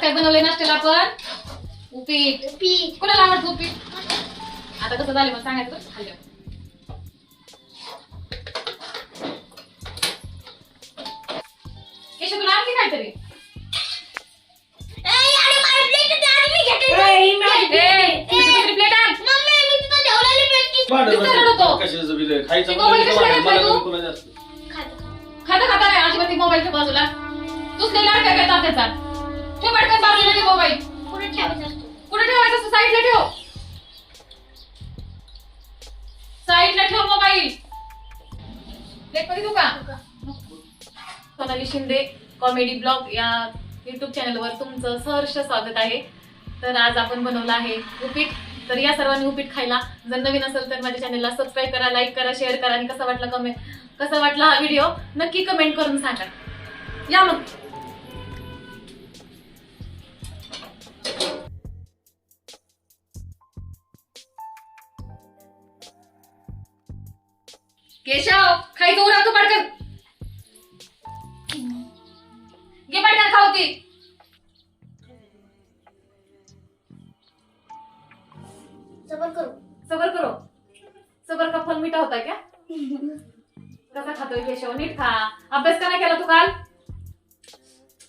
काय बनवलंय नाश्त्याला आपण? उपीट. पीठ कोणाला आवडतं उपीट? आता कसं झालं मग सांगायचं बरं. खाल्लं केशव तुला आणखी काहीतरी. प्लेट आण ती-? कशाचं. खायचं ते मोबाईल कशाला. मला तू? जास्त. खातो, खातो. अजिबात मोबाईलच्या बाजूला. तूच नाही लाड काय करतात त्याचा. ठेव पटकन बाजूला ते मोबाईल पुढे ठेवायचा असतो. कुठे ठेवायचं असतं? साईडला ठेव. साईडला ठेव मोबाईल का? सोनाली शिंदे कॉमेडी ब्लॉग या युट्यूब चॅनलवर तुमचं सहर्ष स्वागत आहे. तर आज आपण बनवलं आहे उपीट तर या सर्वांनी उपीट खायला. जर नवीन असेल तर माझ्या चॅनलला सबस्क्राईब करा लाईक करा शेअर करा. आणि कसा वाटला कमेंट कसा वाटला हा व्हिडिओ नक्की कमेंट करून सांगा. या मग. केशव खायचं उरा तू पटकन घे पटकन खाऊ ती सबर करू. सबर करो. सबर का फल मीठा होता है क्या? कसा खातोय केशव? नीट खा. अभ्यास का नाही केला तू काल?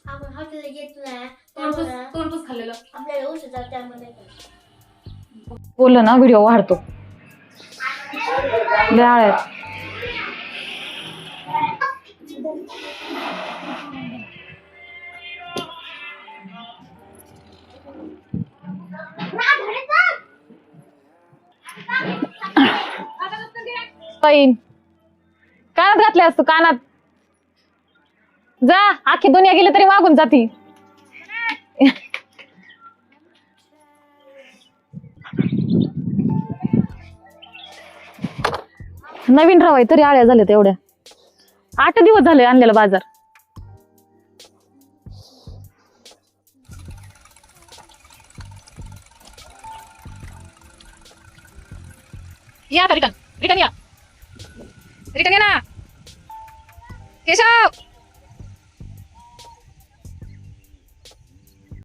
आपण हॉटेलला घेत नाही तोंडपूस तोंडपूस खाल्लेलं. आपल्याला औषध त्यामध्ये. बोललं ना व्हिडिओ वाढतो. लय आळ्यात कानात घातले असतो कानात. जा आखी दुनिया गेली तरी मागून जाती. नवीन रवाय तरी आळ्या झाल्या तेवढ्या आठ दिवस झाले आणलेला बाजार. या आता रिटर्न. रिटर्न या. रिटर्न या ना. केशव!